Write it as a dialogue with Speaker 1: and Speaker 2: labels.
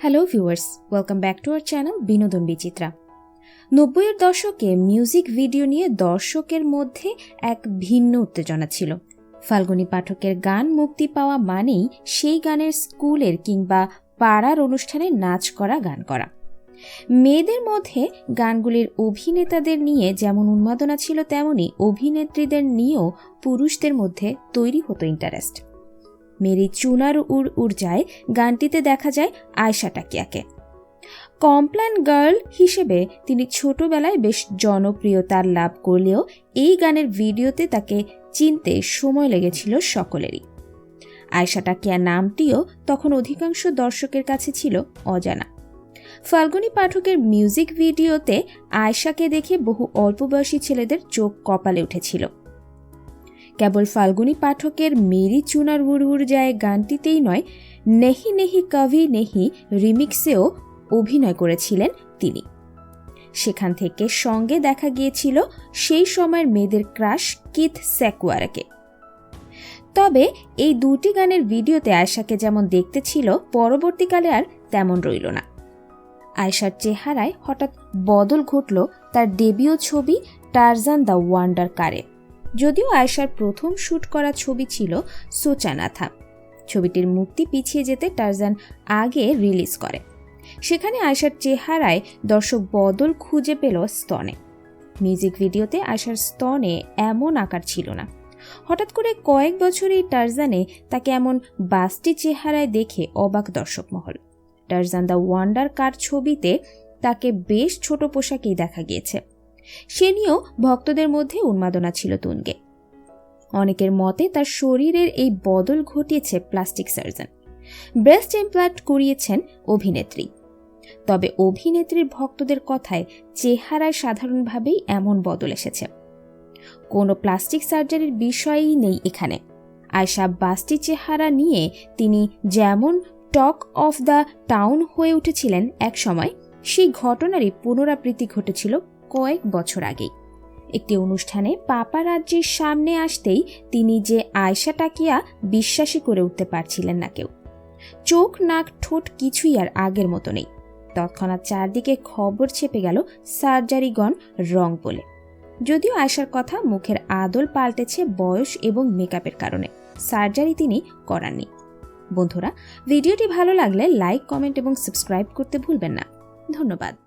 Speaker 1: Hello viewers welcome back to our channel Binodon Bichitra নব্বইয়ের দশকে music video নিয়ে দর্শকের মধ্যে এক ভিন্ন উত্তেজনা ছিল। ফাল্গুনী পাঠকের গান মুক্তি পাওয়া মানেই সেই গানের স্কুলের কিংবা পাড়ার অনুষ্ঠানে নাচ করা, গান করা। মেয়েদের মধ্যে গানগুলির অভিনেতাদের নিয়ে যেমন উন্মাদনা ছিল, তেমনি অভিনেত্রীদের নিয়েও পুরুষদের মধ্যে তৈরি হতো ইন্টারেস্ট মেরি চুনার উড় উড় যায় গানটিতে দেখা যায় আয়শা টাকিয়াকে। কমপ্ল্যান গার্ল হিসেবে তিনি ছোটবেলায় বেশ জনপ্রিয়তার লাভ করলেও এই গানের ভিডিওতে তাকে চিনতে সময় লেগেছিল সকলেরই। আয়শা টাকিয়া নামটিও তখন অধিকাংশ দর্শকের কাছে ছিল অজানা। ফাল্গুনী পাঠকের মিউজিক ভিডিওতে আয়শাকে দেখে বহু অল্প বয়সী ছেলেদের চোখ কপালে উঠেছিল। কেবল ফাল্গুনী পাঠকের মেরি চুনার উড় যায় গানটিতেই নয়, নেহি নেহি কভি নেহি রিমিক্সেও অভিনয় করেছিলেন তিনি। সেখান থেকে সঙ্গে দেখা গিয়েছিল সেই সময়ের মেয়েদের ক্রাশ কিথ স্যাকুয়ারাকে। তবে এই দুটি গানের ভিডিওতে আয়শাকে যেমন দেখতে ছিল, পরবর্তীকালে আর তেমন রইল না। আয়শার চেহারায় হঠাৎ বদল ঘটল তার ডেবিও ছবি টারজান দ্য ওয়ান্ডার কারে যদিও আয়শার প্রথম শ্যুট করা ছবি ছিল সোচানাথা। ছবিটির মুক্তি পিছিয়ে যেতে টারজান আগে রিলিজ করে। সেখানে আয়শার চেহারায় দর্শক বদল খুঁজে পেল স্তনে। মিউজিক ভিডিওতে আয়শার স্তনে এমন আকার ছিল না। হঠাৎ করে কয়েক বছর এই টারজানে তাকে এমন বাস্টি চেহারায় দেখে অবাক দর্শক মহল। টারজান দ্য ওয়ান্ডার কার ছবিতে তাকে বেশ ছোট পোশাকেই দেখা গিয়েছে। সে নিয়েও ভক্তদের মধ্যে উন্মাদনা ছিল তুনগে অনেকের মতে তার শরীরের এই বদল ঘটিয়েছে প্লাস্টিক সার্জন। ব্রেস্ট ইমপ্লান্ট করিয়েছেন অভিনেত্রী। তবে অভিনেত্রীর ভক্তদের কথায় চেহারায় সাধারণভাবেই এমন বদল এসেছে। কোনো প্লাস্টিক সার্জারির বিষয়ই নেই এখানে। আয়সা বাস্টি চেহারা নিয়ে তিনি যেমন টক অফ দ্য টাউন হয়ে উঠেছিলেন এক সময় সেই ঘটনারই পুনরাবৃত্তি ঘটেছিল কয়েক বছর আগেই একটি অনুষ্ঠানে পাপা রাজ্যের সামনে আসতেই তিনি যে আয়সা টাকিয়া বিশ্বাসী করে উঠতে পারছিলেন না কেউ। চোখ নাক ঠোঁট কিছুই আর আগের মতো নেই। তৎক্ষণাৎ চারদিকে খবর ছেপে গেল সার্জারিগণ রং বলে। যদিও আয়সার কথা মুখের আদল পাল্টেছে বয়স এবং মেকআপের কারণে। সার্জারি তিনি করাননি। বন্ধুরা, ভিডিওটি ভালো লাগলে লাইক, কমেন্ট এবং সাবস্ক্রাইব করতে ভুলবেন না। ধন্যবাদ।